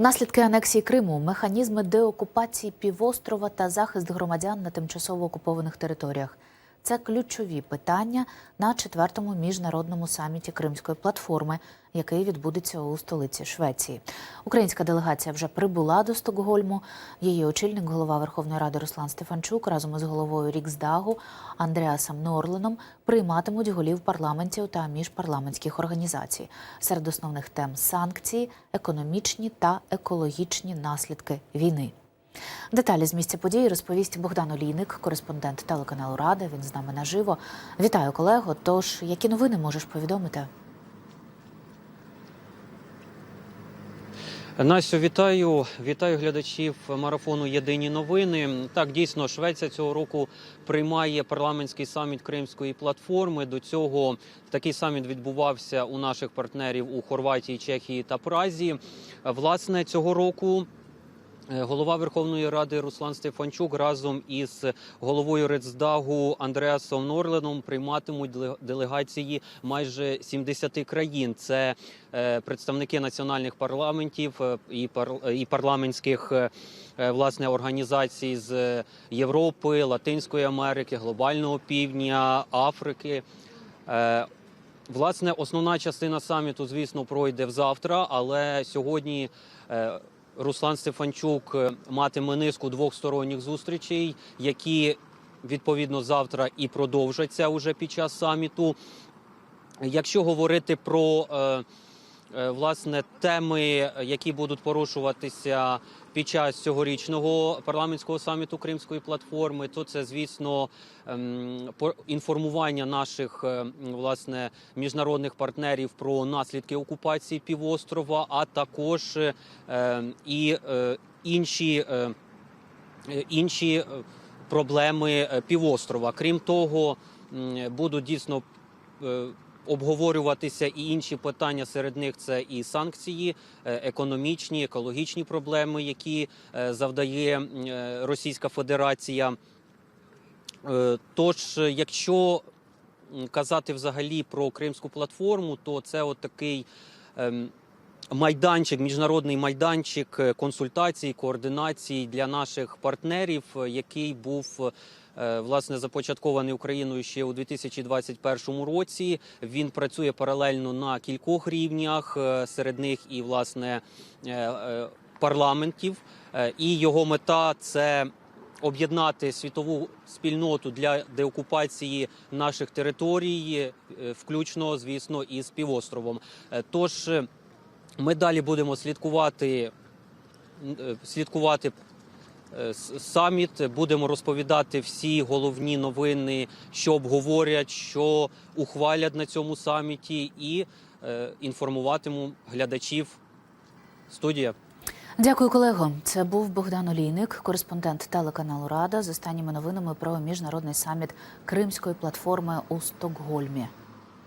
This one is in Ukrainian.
Наслідки анексії Криму, механізми деокупації півострова та захист громадян на тимчасово окупованих територіях. Це ключові питання на четвертому міжнародному саміті Кримської платформи, який відбудеться у столиці Швеції. Українська делегація вже прибула до Стокгольму. Її очільник, голова Верховної Ради Руслан Стефанчук, разом із головою Ріксдагу Андреасом Норленом прийматимуть голів парламентів та міжпарламентських організацій. Серед основних тем санкції, економічні та екологічні наслідки війни. Деталі з місця події розповість Богдан Олійник, кореспондент телеканалу Рада. Він з нами наживо. Вітаю, колего. Тож, які новини можеш повідомити? Настю, вітаю, вітаю глядачів марафону Єдині новини. Так, дійсно, Швеція цього року приймає парламентський саміт Кримської платформи. До цього такий саміт відбувався у наших партнерів у Хорватії, Чехії та Празі. Власне, цього року. Е, Голова Верховної Ради Руслан Стефанчук разом із головою Рецдагу Андреасом Норленом прийматимуть делегації майже 70 країн. Це е, представники національних парламентів е, і пар- і парламентських власне організацій з Європи, Латинської Америки, глобального півдня, Африки. Власне, основна частина саміту, звісно, пройде взавтра, але сьогодні Руслан Стефанчук е, матиме низку двохсторонніх зустрічей, які відповідно завтра і продовжаться уже під час саміту. Якщо говорити про е, е, власне теми, які будуть порушуватися під час цьогорічного парламентського саміту Кримської платформи, то це, звісно, ем, інформування наших е, власне міжнародних партнерів про наслідки окупації півострова, а також е, і е, інші, інші проблеми півострова. Крім того, будуть дійсно обговорюватися і інші питання. Серед них це і санкції, е, економічні, екологічні проблеми, які е, завдає е, Російська Федерація. Тож, якщо казати взагалі про Кримську платформу, то це от такий ем, майданчик, міжнародний майданчик е, консультацій, координацій для наших партнерів, е, який був. е, Власне, започаткований Україною ще у 2021 році. Він працює паралельно на кількох рівнях, серед них і власне парламентів. І його мета це об'єднати світову спільноту для деокупації наших територій, включно, звісно, із півостровом. Тож ми далі будемо слідкувати, е, слідкувати е, саміт, будемо розповідати всі головні новини, що обговорять, що ухвалять на цьому саміті, і е, інформуватиму глядачів. Студія. Дякую, колего. Це був Богдан Олійник, кореспондент телеканалу Рада з останніми новинами про міжнародний саміт Кримської платформи у Стокгольмі.